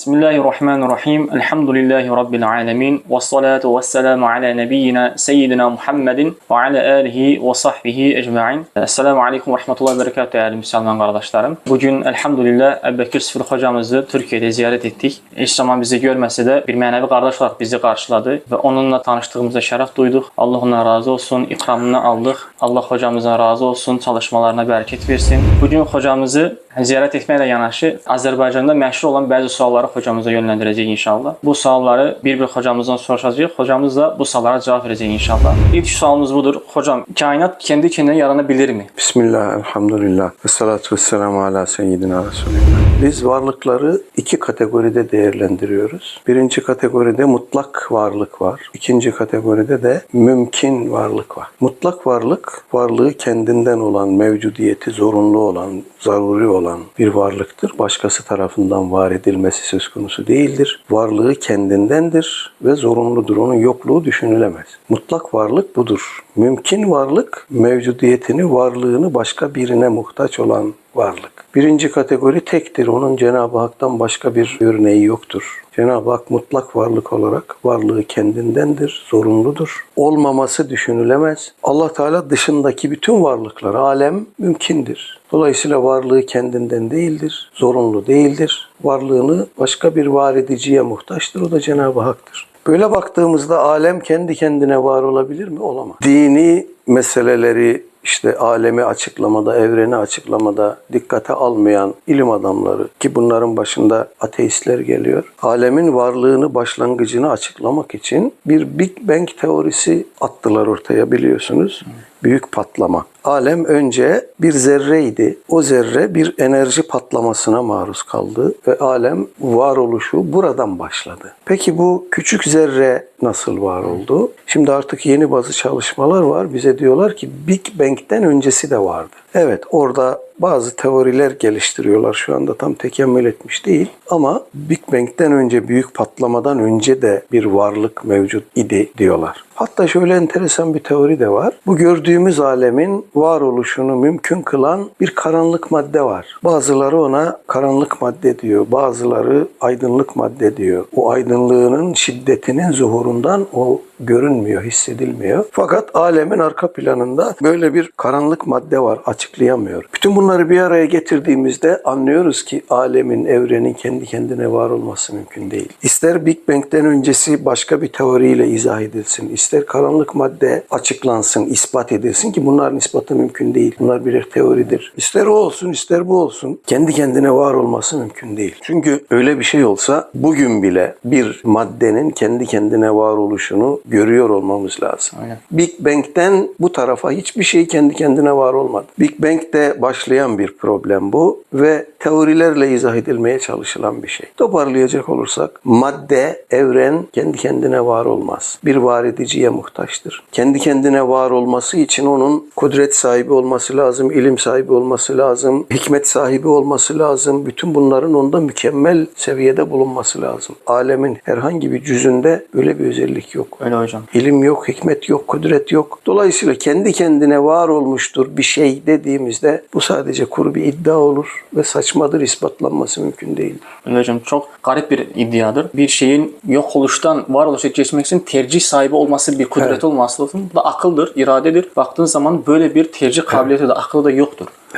Bismillahirrahmanirrahim. Elhamdülillahi Rabbil alemin. Ve salatu ve selamu ala nebiyyina seyyidina Muhammedin ve ala alihi ve sahbihi ecma'in. Esselamu aleyküm ve rahmetullahi ve berekatuhu değerli Müslüman kardeşlerim. Bugün elhamdülillah Ebu Bekir Sıfır hocamızı Türkiye'de ziyaret ettik. Hiç zaman bizi görmese de bir manevi kardeş olarak bizi karşıladı ve onunla tanıştığımızda şeref duyduk. Allah ondan razı olsun. ikramını aldık. Allah hocamızdan razı olsun. Çalışmalarına bereket versin. Bugün hocamızı ziyaret etmekle yanaşı Azerbaycan'da meşhur olan bazı sualları hocamıza yönlendireceğiz inşallah. Bu sualları bir bir hocamızdan soracağız. Hocamız da bu suallara cevap verecek inşallah. İlk sualımız budur. Hocam kainat kendi kendine yaranabilir mi? Bismillah, elhamdülillah. Ve salatu ve selamu ala seyyidina Resulillah. Biz varlıkları iki kategoride değerlendiriyoruz. Birinci kategoride mutlak varlık var. İkinci kategoride de mümkün varlık var. Mutlak varlık, varlığı kendinden olan, mevcudiyeti zorunlu olan, zaruri olan bir varlıktır. Başkası tarafından var edilmesi söz konusu değildir. Varlığı kendindendir ve zorunludur. Onun yokluğu düşünülemez. Mutlak varlık budur. Mümkün varlık, mevcudiyetini, varlığını başka birine muhtaç olan varlık. Birinci kategori tektir. Onun Cenab-ı Hak'tan başka bir örneği yoktur. Cenab-ı Hak mutlak varlık olarak varlığı kendindendir, zorunludur. Olmaması düşünülemez. Allah Teala dışındaki bütün varlıklar, alem mümkündür. Dolayısıyla varlığı kendinden değildir, zorunlu değildir. Varlığını başka bir var ediciye muhtaçtır. O da Cenab-ı Hak'tır. Böyle baktığımızda alem kendi kendine var olabilir mi? Olamaz. Dini meseleleri işte alemi açıklamada, evreni açıklamada dikkate almayan ilim adamları ki bunların başında ateistler geliyor. Alemin varlığını, başlangıcını açıklamak için bir Big Bang teorisi attılar ortaya biliyorsunuz. Büyük patlama. Alem önce bir zerreydi. O zerre bir enerji patlamasına maruz kaldı ve alem varoluşu buradan başladı. Peki bu küçük zerre nasıl var oldu? Şimdi artık yeni bazı çalışmalar var. Bize diyorlar ki Big Bang'den öncesi de vardı. Evet orada bazı teoriler geliştiriyorlar. Şu anda tam tekemmül etmiş değil. Ama Big Bang'den önce, büyük patlamadan önce de bir varlık mevcut idi diyorlar. Hatta şöyle enteresan bir teori de var. Bu gördüğümüz alemin varoluşunu mümkün kılan bir karanlık madde var. Bazıları ona karanlık madde diyor. Bazıları aydınlık madde diyor. O aydınlığının şiddetinin zuhurundan o görünmüyor, hissedilmiyor. Fakat alemin arka planında böyle bir karanlık madde var, açıklayamıyor. Bütün bunları bir araya getirdiğimizde anlıyoruz ki alemin, evrenin kendi kendine var olması mümkün değil. İster Big Bang'den öncesi başka bir teoriyle izah edilsin, ister karanlık madde açıklansın, ispat edilsin ki bunların ispatı mümkün değil. Bunlar birer teoridir. İster o olsun, ister bu olsun. Kendi kendine var olması mümkün değil. Çünkü öyle bir şey olsa bugün bile bir maddenin kendi kendine var oluşunu görüyor olmamız lazım. Aynen. Big Bang'den bu tarafa hiçbir şey kendi kendine var olmadı. Big Bang'de başlayan bir problem bu ve teorilerle izah edilmeye çalışılan bir şey. Toparlayacak olursak madde, evren kendi kendine var olmaz. Bir var ediciye muhtaçtır. Kendi kendine var olması için onun kudret sahibi olması lazım, ilim sahibi olması lazım, hikmet sahibi olması lazım. Bütün bunların onda mükemmel seviyede bulunması lazım. Alemin herhangi bir cüzünde öyle bir özellik yok. Öyle hocam. İlim yok, hikmet yok, kudret yok. Dolayısıyla kendi kendine var olmuştur bir şey dediğimizde bu sadece kuru bir iddia olur ve saçmadır, ispatlanması mümkün değildir. Öyle hocam çok garip bir iddiadır. Bir şeyin yok oluştan varoluşa geçmek için tercih sahibi olması bir kudret Evet. olması lazım. Bu da akıldır, iradedir. Baktığın zaman böyle bir tercih kabiliyeti de akılda da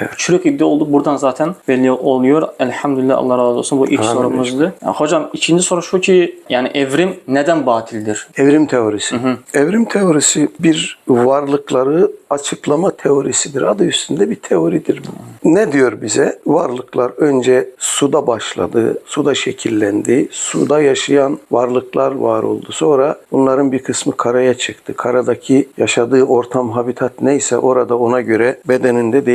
yoktur. Çürük iddia oldu. Buradan zaten belli oluyor. Elhamdülillah Allah razı olsun. Bu ilk Amin. sorumuzdu. Ya hocam ikinci soru şu ki yani evrim neden batildir? Evrim teorisi. Evrim teorisi bir varlıkları açıklama teorisidir. Adı üstünde bir teoridir bu. Ne diyor bize? Varlıklar önce suda başladı, suda şekillendi, suda yaşayan varlıklar var oldu. Sonra bunların bir kısmı karaya çıktı. Karadaki yaşadığı ortam, habitat neyse orada ona göre bedeninde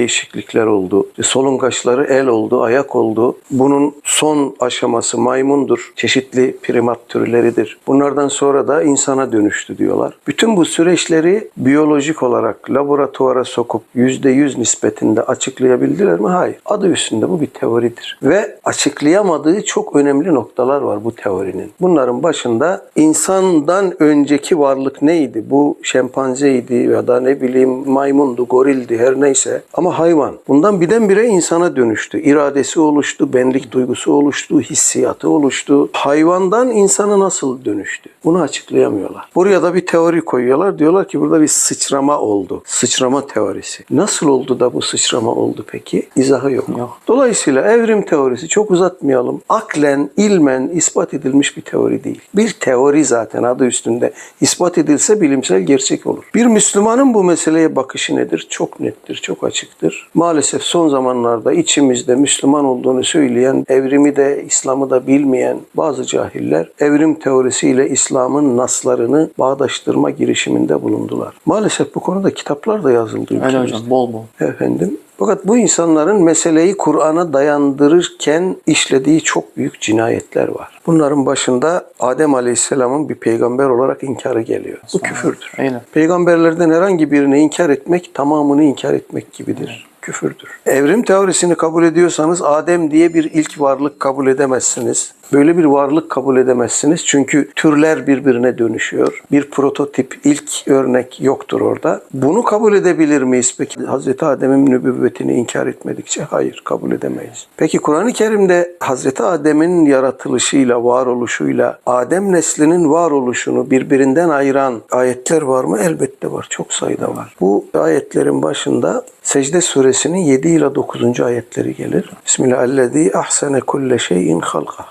değişiklikler oldu. Solungaçları el oldu, ayak oldu. Bunun son aşaması maymundur. Çeşitli primat türleridir. Bunlardan sonra da insana dönüştü diyorlar. Bütün bu süreçleri biyolojik olarak laboratuvara sokup %100 nispetinde açıklayabildiler mi? Hayır. Adı üstünde bu bir teoridir. Ve açıklayamadığı çok önemli noktalar var bu teorinin. Bunların başında insandan önceki varlık neydi? Bu şempanzeydi ya da ne bileyim maymundu, gorildi her neyse. Ama hayvan. Bundan birdenbire insana dönüştü. İradesi oluştu, benlik duygusu oluştu, hissiyatı oluştu. Hayvandan insana nasıl dönüştü? Bunu açıklayamıyorlar. Buraya da bir teori koyuyorlar. Diyorlar ki burada bir sıçrama oldu. Sıçrama teorisi. Nasıl oldu da bu sıçrama oldu peki? İzahı yok. Yok. Dolayısıyla evrim teorisi çok uzatmayalım. Aklen, ilmen ispat edilmiş bir teori değil. Bir teori zaten adı üstünde. İspat edilse bilimsel gerçek olur. Bir Müslümanın bu meseleye bakışı nedir? Çok nettir, çok açıktır. Maalesef son zamanlarda içimizde Müslüman olduğunu söyleyen, evrimi de İslam'ı da bilmeyen bazı cahiller evrim teorisiyle İslam'ın naslarını bağdaştırma girişiminde bulundular. Maalesef bu konuda kitaplar da yazıldı Öyle ülkemizde. hocam bol bol. Efendim. Fakat bu insanların meseleyi Kur'an'a dayandırırken işlediği çok büyük cinayetler var. Bunların başında Adem Aleyhisselam'ın bir peygamber olarak inkarı geliyor. Bu küfürdür. Öyle. Peygamberlerden herhangi birini inkar etmek tamamını inkar etmek gibidir. Küfürdür. Evrim teorisini kabul ediyorsanız Adem diye bir ilk varlık kabul edemezsiniz. Böyle bir varlık kabul edemezsiniz. Çünkü türler birbirine dönüşüyor. Bir prototip, ilk örnek yoktur orada. Bunu kabul edebilir miyiz? Peki Hazreti Adem'in nübüvvetini inkar etmedikçe hayır kabul edemeyiz. Peki Kur'an-ı Kerim'de Hazreti Adem'in yaratılışıyla, varoluşuyla Adem neslinin varoluşunu birbirinden ayıran ayetler var mı? Elbette var. Çok sayıda var. Bu ayetlerin başında Secde suresinin 7 ile 9. ayetleri gelir. Bismillahirrahmanirrahim. ahsene kulle şeyin halka.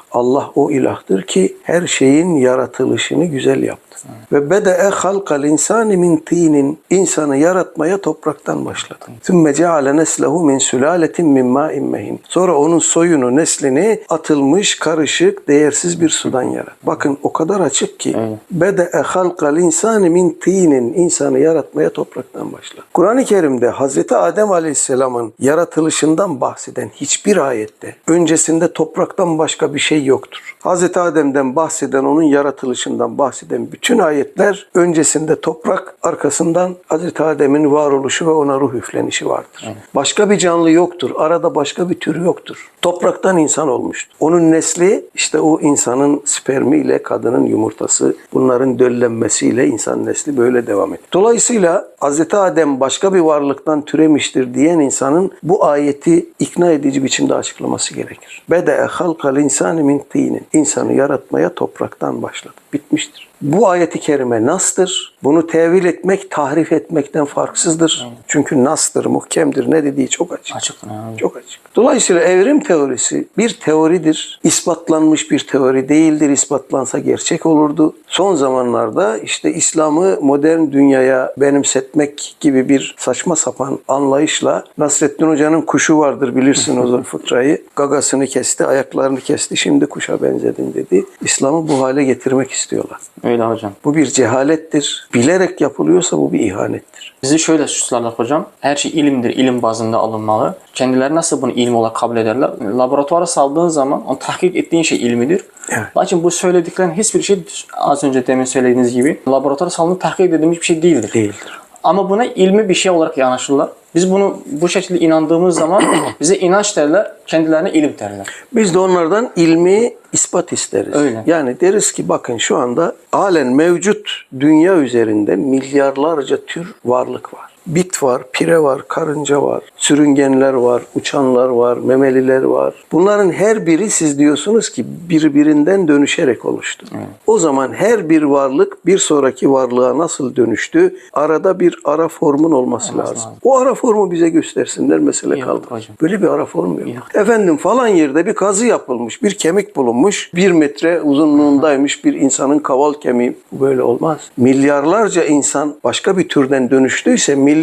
O ilahdır ki her şeyin yaratılışını güzel yaptı. Ve bede'e halkal insani min tinin. insanı yaratmaya topraktan başladı. Sümme ceale neslehu min sülaletin min ma'in mehin. Sonra onun soyunu, neslini atılmış, karışık, değersiz bir sudan yarattı. Bakın o kadar açık ki. Evet. Bede'e halkal insani min tinin. insanı yaratmaya topraktan başladı. Kur'an-ı Kerim'de Hazreti Adem Aleyhisselam'ın yaratılışından bahseden hiçbir ayette öncesinde topraktan başka bir şey yoktur. Hazreti Adem'den bahseden, onun yaratılışından bahseden bütün ayetler öncesinde toprak, arkasından Hazreti Adem'in varoluşu ve ona ruh üflenişi vardır. Başka bir canlı yoktur. Arada başka bir tür yoktur. Topraktan insan olmuştur. Onun nesli işte o insanın spermiyle kadının yumurtası bunların döllenmesiyle insan nesli böyle devam etti. Dolayısıyla Hazreti Adem başka bir varlıktan türemiştir diyen insanın bu ayeti ikna edici biçimde açıklaması gerekir. Bede'e halkal insani min tinin. İnsanı yaratmaya topraktan başladı. Bitmiştir. Bu ayeti kerime nastır. Bunu tevil etmek, tahrif etmekten farksızdır. Çünkü nastır, muhkemdir. Ne dediği çok açık. Açık. Yani. Çok açık. Dolayısıyla evrim teorisi bir teoridir. İspatlanmış bir teori değildir. İspatlansa gerçek olurdu. Son zamanlarda işte İslam'ı modern dünyaya benimsetmek gibi bir saçma sapan anlayışla Nasrettin Hoca'nın kuşu vardır bilirsiniz o fıkrayı. Gagasını kesti, ayaklarını kesti. Şimdi kuşa benzedin dedi. İslam'ı bu hale getirmek istiyorlar. Öyle hocam. Bu bir cehalettir. Bilerek yapılıyorsa bu bir ihanettir. Bizi şöyle suçlarlar hocam. Her şey ilimdir, ilim bazında alınmalı. Kendileri nasıl bunu ilim olarak kabul ederler? Laboratuvara saldığın zaman onu tahkik ettiğin şey ilmidir. Evet. Lakin bu söylediklerin hiçbir şey az önce demin söylediğiniz gibi laboratuvara salınıp tahkik edilmiş bir şey değildir. Değildir. Ama buna ilmi bir şey olarak yanaşırlar. Biz bunu bu şekilde inandığımız zaman bize inanç derler, kendilerine ilim derler. Biz de onlardan ilmi ispat isteriz. Öyle. Yani deriz ki bakın şu anda halen mevcut dünya üzerinde milyarlarca tür varlık var. Bit var, pire var, karınca var, sürüngenler var, uçanlar var, memeliler var. Bunların her biri siz diyorsunuz ki birbirinden dönüşerek oluştu. O zaman her bir varlık bir sonraki varlığa nasıl dönüştü? Arada bir ara formun olması lazım. lazım. O ara formu bize göstersinler mesele kaldı. Böyle bir ara form yok. Yok. Efendim falan yerde bir kazı yapılmış, bir kemik bulunmuş, bir metre uzunluğundaymış bir insanın kaval kemiği. Böyle olmaz. Milyarlarca insan başka bir türden dönüştüyse milyarlarca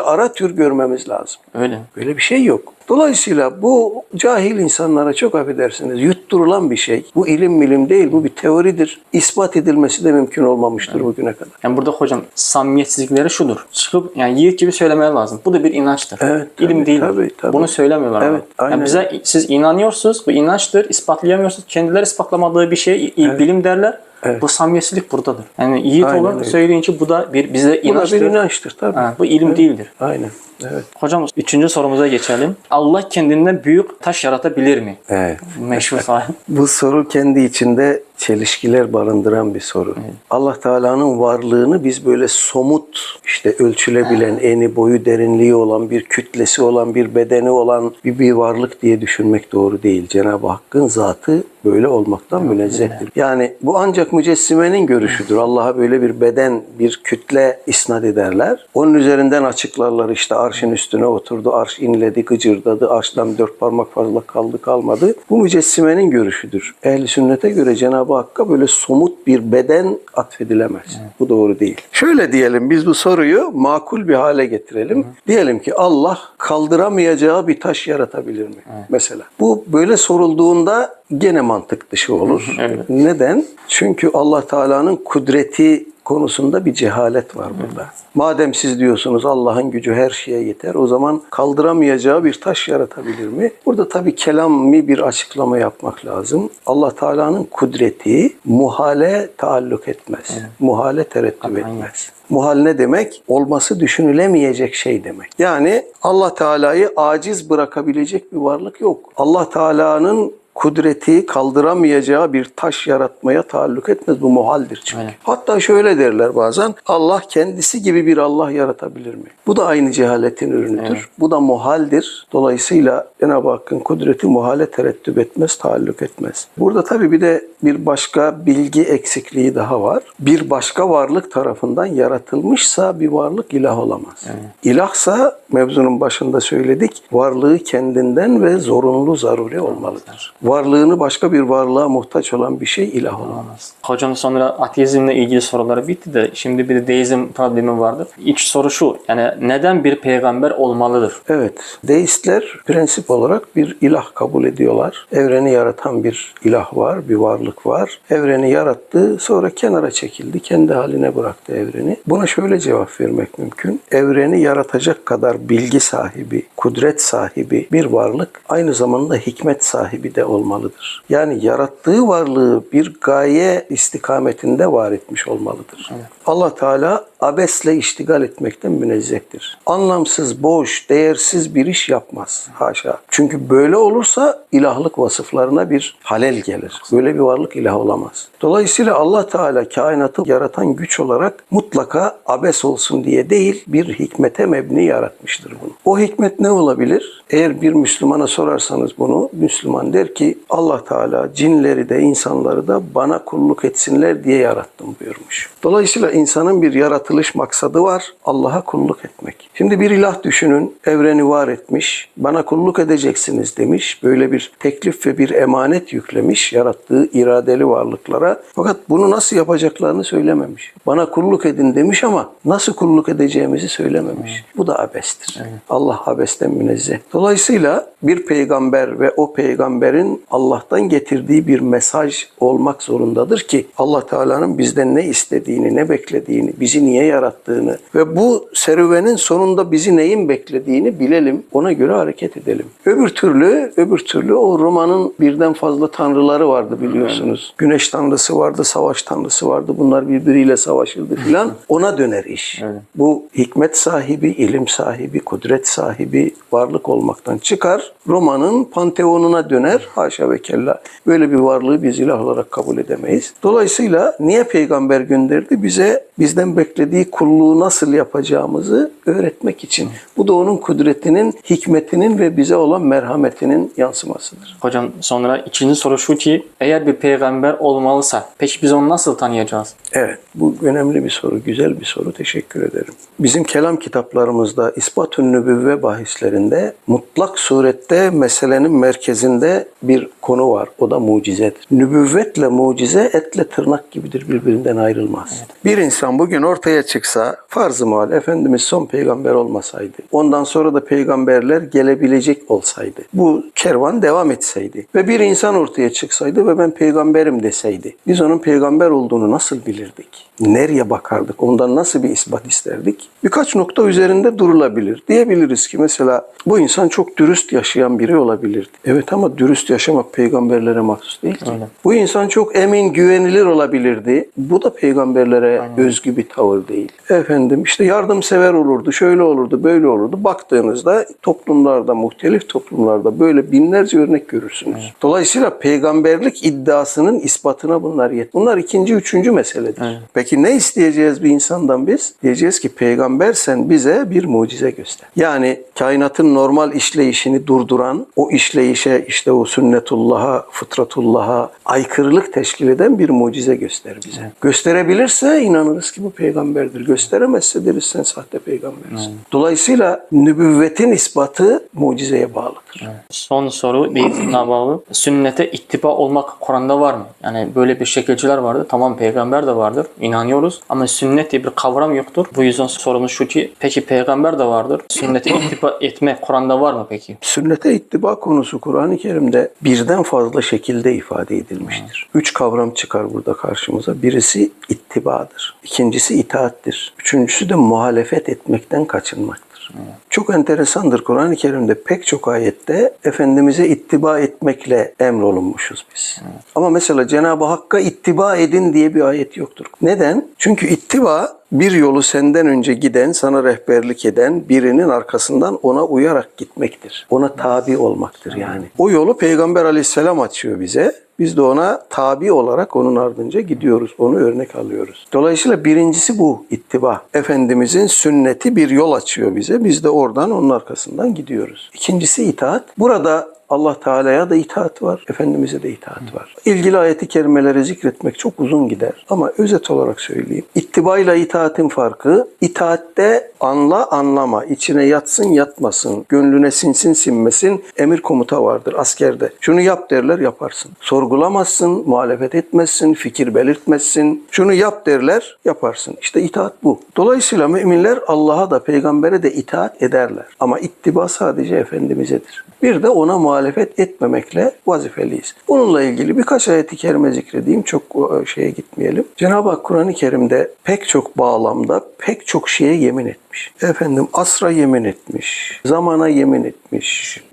ara tür görmemiz lazım. Öyle. Böyle bir şey yok. Dolayısıyla bu cahil insanlara çok affedersiniz yutturulan bir şey. Bu ilim milim değil, bu bir teoridir. İspat edilmesi de mümkün olmamıştır bugüne kadar. Yani burada hocam samimiyetsizlikleri şudur. Çıkıp yani yiğit gibi söylemeye lazım. Bu da bir inançtır. Evet, İlim tabii, değil. tabii, tabii. Bunu söylemiyorlar. ama. Evet, aynen. Yani bize siz inanıyorsunuz, bu inançtır, ispatlayamıyorsunuz. Kendileri ispatlamadığı bir şey bilim derler. Evet. Bu samimiyetsizlik buradadır. Yani yiğit Aynen olun öyle. söyleyin ki bu da bir bize Bu da inançtır. bir inançtır tabii. Ha, bu ilim değildir. Aynen. Evet. Hocam üçüncü sorumuza geçelim. Allah kendinden büyük taş yaratabilir mi? Evet. Meşhur sahip. Bu soru kendi içinde çelişkiler barındıran bir soru. Allah Teala'nın varlığını biz böyle somut, işte ölçülebilen, eni, boyu, derinliği olan, bir kütlesi olan, bir bedeni olan bir, bir varlık diye düşünmek doğru değil. Cenab-ı Hakk'ın zatı böyle olmaktan münezzehtir. Yani bu ancak mücessimenin görüşüdür. Allah'a böyle bir beden, bir kütle isnat ederler. Onun üzerinden açıklarlar işte arşın üstüne oturdu, arş inledi, gıcırdadı, arştan dört parmak fazla kaldı kalmadı. Bu mücessimenin görüşüdür. Ehli sünnete göre Cenab-ı Hakk'a böyle somut bir beden atfedilemez. Bu doğru değil. Şöyle diyelim biz bu soruyu makul bir hale getirelim. Diyelim ki Allah kaldıramayacağı bir taş yaratabilir mi? Mesela. Bu böyle sorulduğunda gene mantık dışı olur. Evet. Neden? Çünkü Allah Teala'nın kudreti konusunda bir cehalet var burada. Madem siz diyorsunuz Allah'ın gücü her şeye yeter, o zaman kaldıramayacağı bir taş yaratabilir mi? Burada tabii kelami bir açıklama yapmak lazım. Allah Teala'nın kudreti muhale taalluk etmez. Muhale terettüp etmez. Muhal ne demek? Olması düşünülemeyecek şey demek. Yani Allah Teala'yı aciz bırakabilecek bir varlık yok. Allah Teala'nın kudreti kaldıramayacağı bir taş yaratmaya taalluk etmez. Bu muhaldir çünkü. Aynen. Hatta şöyle derler bazen Allah kendisi gibi bir Allah yaratabilir mi? Bu da aynı cehaletin ürünüdür. Bu da muhaldir. Dolayısıyla Cenab-ı Hakk'ın kudreti muhale terettüp etmez, taalluk etmez. Burada tabii bir de bir başka bilgi eksikliği daha var. Bir başka varlık tarafından yaratılmışsa bir varlık ilah olamaz. İlahsa mevzunun başında söyledik. Varlığı kendinden ve zorunlu zaruri olmalıdır. Varlığını başka bir varlığa muhtaç olan bir şey ilah olamaz. Hocam sonra ateizmle ilgili soruları bitti de şimdi bir de deizm problemi vardır. İlk soru şu. Yani neden bir peygamber olmalıdır? Evet, deistler prensip olarak bir ilah kabul ediyorlar. Evreni yaratan bir ilah var, bir varlık var. Evreni yarattı, sonra kenara çekildi, kendi haline bıraktı evreni. Buna şöyle cevap vermek mümkün. Evreni yaratacak kadar bilgi sahibi, kudret sahibi bir varlık aynı zamanda hikmet sahibi de olmalıdır. Yani yarattığı varlığı bir gaye istikametinde var etmiş olmalıdır. Allah Teala abesle iştigal etmekten münezzehtir. Anlamsız, boş, değersiz bir iş yapmaz. Haşa. Çünkü böyle olursa ilahlık vasıflarına bir halel gelir. Böyle bir varlık ilah olamaz. Dolayısıyla Allah Teala kainatı yaratan güç olarak mutlaka abes olsun diye değil bir hikmete mebni yaratmıştır bunu. O hikmet ne olabilir? Eğer bir Müslümana sorarsanız bunu Müslüman der ki Allah Teala cinleri de insanları da bana kulluk etsinler diye yarattım buyurmuş. Dolayısıyla insanın bir yaratılış maksadı var. Allah'a kulluk etmek. Şimdi bir ilah düşünün. Evreni var etmiş. Bana kulluk edeceksiniz demiş. Böyle bir teklif ve bir emanet yüklemiş yarattığı iradeli varlıklara. Fakat bunu nasıl yapacaklarını söylememiş. Bana kulluk edin demiş ama nasıl kulluk edeceğimizi söylememiş. Bu da abestir. Allah abesten münezzeh. Dolayısıyla bir peygamber ve o peygamberin Allah'tan getirdiği bir mesaj olmak zorundadır ki Allah Teala'nın bizden ne istediğini, ne beklediğini, bizi niye yarattığını ve bu serüvenin sonunda bizi neyin beklediğini bilelim. Ona göre hareket edelim. Öbür türlü, öbür türlü o Roma'nın birden fazla tanrıları vardı biliyorsunuz. Güneş tanrısı vardı, savaş tanrısı vardı. Bunlar birbiriyle savaşırdı filan. Ona döner iş. Evet. Bu hikmet sahibi, ilim sahibi, kudret sahibi varlık olmaktan çıkar. Roma'nın panteonuna döner. Haşa ve kella. Böyle bir varlığı biz ilah olarak kabul edemeyiz. Dolayısıyla niye peygamber gönderdi? Bize bizden beklediği kulluğu nasıl yapacağımızı öğretmek için. Bu da onun kudretinin, hikmetinin ve bize olan merhametinin yansımasıdır. Hocam sonra ikinci soru şu ki eğer bir peygamber olmalısa peki biz onu nasıl tanıyacağız? Evet, bu önemli bir soru, güzel bir soru. Teşekkür ederim. Bizim kelam kitaplarımızda İspatun Nübüvve bahislerinde mutlak surette meselenin merkezinde bir konu var. O da mucizedir. Nübüvvetle mucize etle tırnak gibidir birbirinden ayrılmaz. Bir insan bugün ortaya çıksa farz-ı muhal Efendimiz son peygamber olmasaydı, ondan sonra da peygamberler gelebilecek olsaydı, bu kervan devam etseydi ve bir insan ortaya çıksaydı ve ben peygamberim deseydi, biz onun peygamber olduğunu nasıl bilirdik? Nereye bakardık? Ondan nasıl bir ispat isterdik? Birkaç nokta üzerinde durulabilir. Diyebiliriz ki mesela bu insan çok dürüst yaşayan biri olabilirdi. Evet ama dürüst yaşamak peygamberlere mahsus değil ki. Öyle. Bu insan çok emin, güvenilir olabilirdi. Bu da peygamberlere özgü bir tavırdır. Değil. Efendim işte yardımsever olurdu, şöyle olurdu, böyle olurdu. Baktığınızda toplumlarda, muhtelif toplumlarda böyle binlerce örnek görürsünüz. Dolayısıyla peygamberlik iddiasının ispatına bunlar yet. Bunlar ikinci, üçüncü meseledir. Peki ne isteyeceğiz bir insandan biz? Diyeceğiz ki peygamber sen bize bir mucize göster. Yani kainatın normal işleyişini durduran, o işleyişe işte o sünnetullah'a, fıtratullah'a aykırılık teşkil eden bir mucize göster bize. Gösterebilirse inanırız ki bu peygamberdir. Gösteremezse deriz sen sahte peygambersin. Dolayısıyla nübüvvetin ispatı mucizeye bağlıdır. Son soru beytinden bağlı. Sünnete ittiba olmak Kur'an'da var mı? Yani böyle bir şekilciler vardı. Tamam peygamber de vardır. inanıyoruz. Ama sünnet diye bir kavram yoktur. Bu yüzden sorumuz şu ki peki peygamber de vardır. Sünnete ittiba etmek Kur'an'da var mı peki? Sünnete ittiba konusu Kur'an-ı Kerim'de birden fazla şekilde ifade edilmiştir. Üç kavram çıkar burada karşımıza. Birisi ittibadır. İkincisi itaattir. Üçüncüsü de muhalefet etmekten kaçınmaktır. Çok enteresandır Kur'an-ı Kerim'de pek çok ayette Efendimiz'e ittiba etmekle emrolunmuşuz biz. Ama mesela Cenab-ı Hakk'a ittiba edin diye bir ayet yoktur. Neden? Çünkü ittiba bir yolu senden önce giden, sana rehberlik eden birinin arkasından ona uyarak gitmektir. Ona tabi olmaktır yani. O yolu Peygamber aleyhisselam açıyor bize. Biz de ona tabi olarak onun ardınca gidiyoruz. Onu örnek alıyoruz. Dolayısıyla birincisi bu ittiba. Efendimizin sünneti bir yol açıyor bize. Biz de oradan onun arkasından gidiyoruz. İkincisi itaat. Burada Allah Teala'ya da itaat var, Efendimiz'e de itaat var. İlgili ayeti kerimeleri zikretmek çok uzun gider ama özet olarak söyleyeyim. İttibayla itaatin farkı, itaatte anla anlama, içine yatsın yatmasın, gönlüne sinsin sinmesin emir komuta vardır askerde. Şunu yap derler yaparsın. Sorgulamazsın, muhalefet etmezsin, fikir belirtmezsin. Şunu yap derler yaparsın. İşte itaat bu. Dolayısıyla müminler Allah'a da peygambere de itaat ederler. Ama ittiba sadece Efendimiz'edir. Bir de ona muhalefet etmemekle vazifeliyiz. Bununla ilgili birkaç ayeti kerime zikredeyim. Çok e, şeye gitmeyelim. Cenab-ı Hak Kur'an-ı Kerim'de pek çok bağlamda pek çok şeye yemin etmiş. Efendim asra yemin etmiş, zamana yemin etmiş,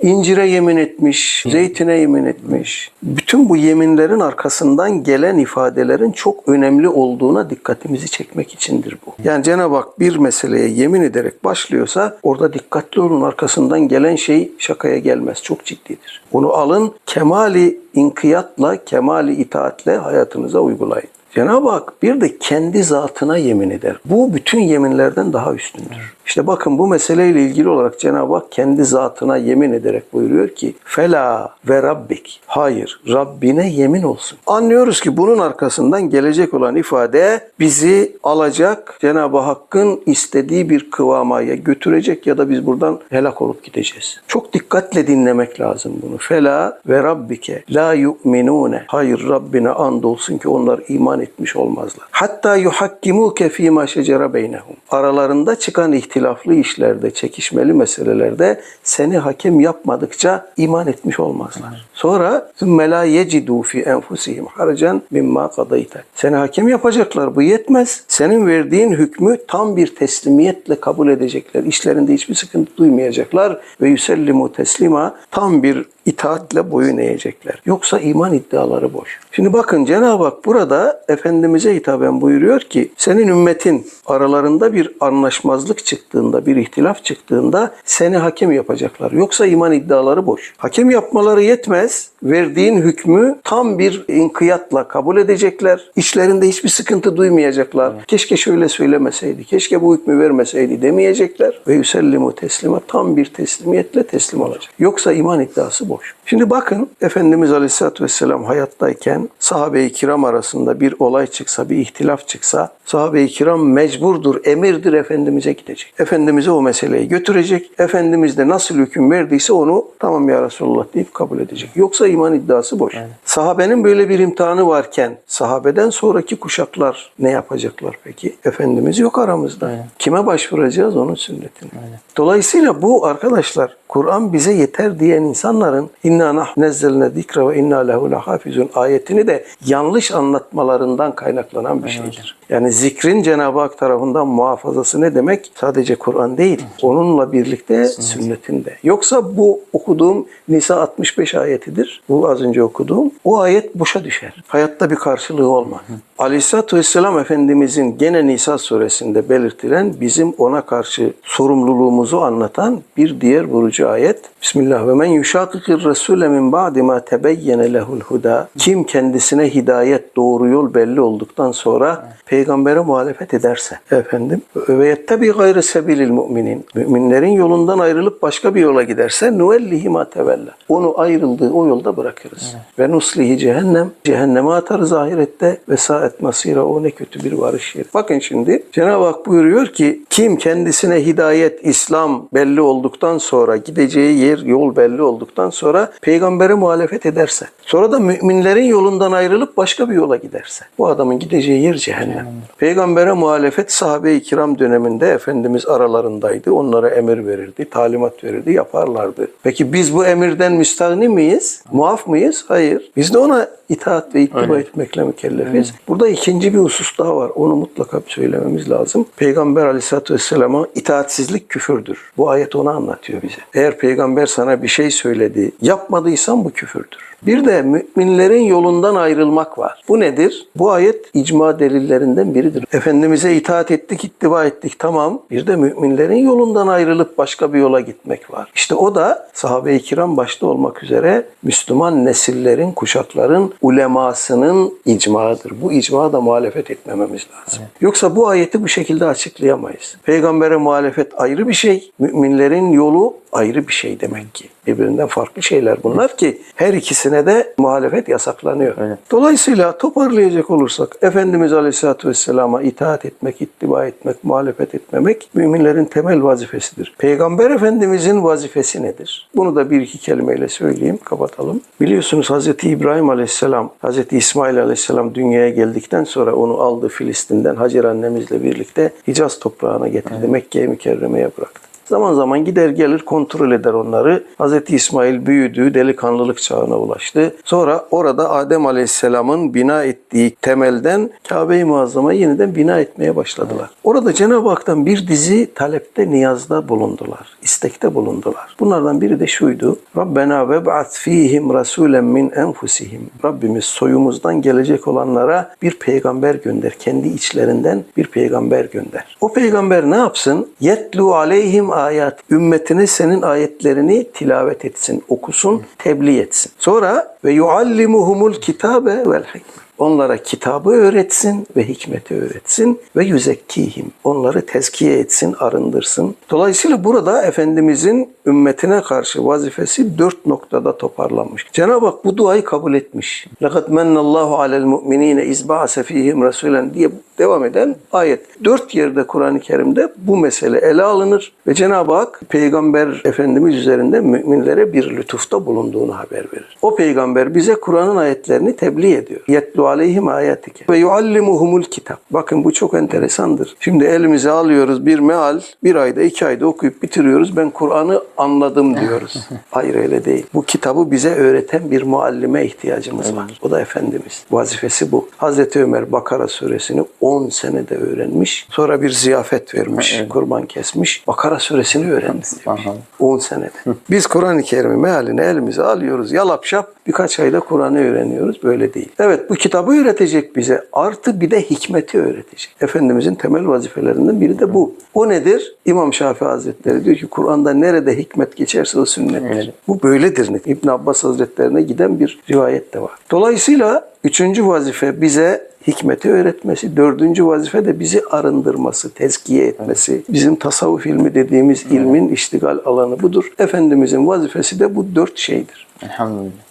incire yemin etmiş, zeytine yemin etmiş. Bütün bu yeminlerin arkasından gelen ifadelerin çok önemli olduğuna dikkatimizi çekmek içindir bu. Yani Cenab-ı Hak bir meseleye yemin ederek başlıyorsa orada dikkatli olun arkasından gelen şey şakaya gelmez. Çok ciddidir. Bunu alın kemali inkiyatla, kemali itaatle hayatınıza uygulayın. Cenab-ı Hak bir de kendi zatına yemin eder. Bu bütün yeminlerden daha üstündür. İşte bakın bu meseleyle ilgili olarak Cenab-ı Hak kendi zatına yemin ederek buyuruyor ki Fela ve Rabbik. Hayır, Rabbine yemin olsun. Anlıyoruz ki bunun arkasından gelecek olan ifade bizi alacak Cenab-ı Hakk'ın istediği bir kıvama ya götürecek ya da biz buradan helak olup gideceğiz. Çok dikkatle dinlemek lazım bunu. Fela ve Rabbike la yu'minune. Hayır Rabbine andolsun ki onlar iman etmiş olmazlar. Hatta yuhakkimuke fîmâ şecere beynehum. Aralarında çıkan ihtilaflı işlerde, çekişmeli meselelerde seni hakem yapmadıkça iman etmiş olmazlar. Sonra ثُمَّ لَا يَجِدُوا فِي اَنْفُسِهِمْ حَرَجًا مِمَّا قَضَيْتَ Seni hakem yapacaklar. Bu yetmez. Senin verdiğin hükmü tam bir teslimiyetle kabul edecekler. İşlerinde hiçbir sıkıntı duymayacaklar. Ve yüsellimu teslima tam bir itaatle boyun eğecekler. Yoksa iman iddiaları boş. Şimdi bakın Cenab-ı Hak burada Efendimiz'e hitaben buyuruyor ki senin ümmetin aralarında bir anlaşmazlık çıktığında, bir ihtilaf çıktığında seni hakem yapacaklar. Yoksa iman iddiaları boş. Hakem yapmaları yetmez. Verdiğin hükmü tam bir inkiyatla kabul edecekler. İşlerinde hiçbir sıkıntı duymayacaklar. Keşke şöyle söylemeseydi, keşke bu hükmü vermeseydi demeyecekler. Ve yüsellimu teslima tam bir teslimiyetle teslim olacak. Yoksa iman iddiası boş. Şimdi bakın Efendimiz Aleyhisselatü Vesselam hayattayken sahabe-i kiram arasında bir olay çıksa, bir ihtilaf çıksa sahabe-i kiram mecburdur, emirdir Efendimiz'e gidecek. Efendimiz'e o meseleyi götürecek. Efendimiz de nasıl hüküm verdiyse onu tamam ya Resulullah deyip kabul edecek. Yoksa iman iddiası boş. Sahabenin böyle bir imtihanı varken sahabeden sonraki kuşaklar ne yapacaklar peki? Efendimiz yok aramızda. Kime başvuracağız? Onun sünnetine. Dolayısıyla bu arkadaşlar Kur'an bize yeter diyen insanların inna nah nezzelne zikra ve inna lehu lehafizun ayetini de yanlış anlatmalarından kaynaklanan bir şeydir. Yani zikrin Cenab-ı Hak tarafından muhafazası ne demek? Sadece Kur'an değil. Onunla birlikte sünnetin de. Yoksa bu okuduğum Nisa 65 ayetidir. Bu az önce okuduğum. O ayet boşa düşer. Hayatta bir karşılığı olmaz. Aleyhisselatü Vesselam Efendimizin gene Nisa suresinde belirtilen bizim ona karşı sorumluluğumuzu anlatan bir diğer vurucu ayet. Bismillah ve men yuşakikir resule min ba'di ma tebeyyene lehul huda. Kim kendisine hidayet doğru yol belli olduktan sonra peygambere muhalefet ederse efendim ve yettebi gayre sebilil müminin müminlerin yolundan ayrılıp başka bir yola giderse nuvellihi ma tevella. Onu ayrıldığı o yolda bırakırız. Ve nuslihi cehennem. Cehenneme atarız ahirette ve masira o ne kötü bir varış yeri. Bakın şimdi Cenab-ı Hak buyuruyor ki kim kendisine hidayet, İslam belli olduktan sonra gideceği yer, yol belli olduktan sonra peygambere muhalefet ederse sonra da müminlerin yolundan ayrılıp başka bir yola giderse bu adamın gideceği yer cehennem. Peygambere muhalefet sahabe-i kiram döneminde Efendimiz aralarındaydı. Onlara emir verirdi, talimat verirdi, yaparlardı. Peki biz bu emirden müstahni miyiz? Muaf mıyız? Hayır. Biz de ona itaat ve ittiba etmekle mükellefiz. Burada ikinci bir husus daha var. Onu mutlaka söylememiz lazım. Peygamber aleyhissalatü vesselama itaatsizlik küfürdür. Bu ayet onu anlatıyor bize. Eğer peygamber sana bir şey söyledi, yapmadıysan bu küfürdür. Bir de müminlerin yolundan ayrılmak var. Bu nedir? Bu ayet icma delillerinden biridir. Efendimiz'e itaat ettik, ittiba ettik tamam. Bir de müminlerin yolundan ayrılıp başka bir yola gitmek var. İşte o da sahabe-i kiram başta olmak üzere Müslüman nesillerin, kuşakların ulemasının icmaıdır. Bu icmaya da muhalefet etmememiz lazım. Yoksa bu ayeti bu şekilde açıklayamayız. Peygambere muhalefet ayrı bir şey, müminlerin yolu ayrı bir şey demek ki. Birbirinden farklı şeyler bunlar ki her ikisine de muhalefet yasaklanıyor. Öyle. Dolayısıyla toparlayacak olursak Efendimiz Aleyhisselatü Vesselam'a itaat etmek, ittiba etmek, muhalefet etmemek müminlerin temel vazifesidir. Peygamber Efendimizin vazifesi nedir? Bunu da bir iki kelimeyle söyleyeyim, kapatalım. Biliyorsunuz Hazreti İbrahim Aleyhisselam, Hazreti İsmail Aleyhisselam dünyaya geldikten sonra onu aldı Filistin'den Hacer annemizle birlikte Hicaz toprağına getirdi. Mekke'ye mükerremeye bıraktı. Zaman zaman gider gelir kontrol eder onları. Hz. İsmail büyüdü, delikanlılık çağına ulaştı. Sonra orada Adem Aleyhisselam'ın bina ettiği temelden Kabe-i Muazzama'yı yeniden bina etmeye başladılar. Orada Cenab-ı Hak'tan bir dizi talepte, niyazda bulundular. istekte bulundular. Bunlardan biri de şuydu. Rabbena ve ba'at fihim rasulen min enfusihim. Rabbimiz soyumuzdan gelecek olanlara bir peygamber gönder. Kendi içlerinden bir peygamber gönder. O peygamber ne yapsın? Yetlu aleyhim ayat. Ümmetine senin ayetlerini tilavet etsin, okusun, tebliğ etsin. Sonra ve yuallimuhumul kitabe vel hikme. Onlara kitabı öğretsin ve hikmeti öğretsin ve yüzekkihim. Onları tezkiye etsin, arındırsın. Dolayısıyla burada Efendimizin ümmetine karşı vazifesi dört noktada toparlanmış. Cenab-ı Hak bu duayı kabul etmiş. لَقَدْ مَنَّ اللّٰهُ عَلَى الْمُؤْمِنِينَ اِذْ بَعَسَ ف۪يهِمْ رَسُولًا diye devam eden ayet. Dört yerde Kur'an-ı Kerim'de bu mesele ele alınır ve Cenab-ı Hak Peygamber Efendimiz üzerinde müminlere bir lütufta bulunduğunu haber verir. O peygamber bize Kur'an'ın ayetlerini tebliğ ediyor. Yetlu aleyhim ayetike ve yuallimuhumul kitap. Bakın bu çok enteresandır. Şimdi elimize alıyoruz bir meal, bir ayda iki ayda okuyup bitiriyoruz. Ben Kur'an'ı anladım diyoruz. Hayır öyle değil. Bu kitabı bize öğreten bir muallime ihtiyacımız var. O da Efendimiz. Vazifesi bu. Hazreti Ömer Bakara suresini 10 senede öğrenmiş. Sonra bir ziyafet vermiş. Evet. Kurban kesmiş. Bakara suresini öğrendi. demiş. Aha. 10 senede. Biz Kur'an-ı Kerim'i mealini elimize alıyoruz. Yalap şap birkaç ayda Kur'an'ı öğreniyoruz. Böyle değil. Evet bu kitabı öğretecek bize. Artı bir de hikmeti öğretecek. Efendimizin temel vazifelerinden biri de bu. O nedir? İmam Şafii Hazretleri diyor ki Kur'an'da nerede hikmet geçerse o sünnettir. Evet. Bu böyledir. İbn Abbas Hazretlerine giden bir rivayet de var. Dolayısıyla üçüncü vazife bize hikmeti öğretmesi. Dördüncü vazife de bizi arındırması, tezkiye etmesi. Bizim tasavvuf ilmi dediğimiz ilmin iştigal alanı budur. Efendimizin vazifesi de bu dört şeydir. Elhamdülillah.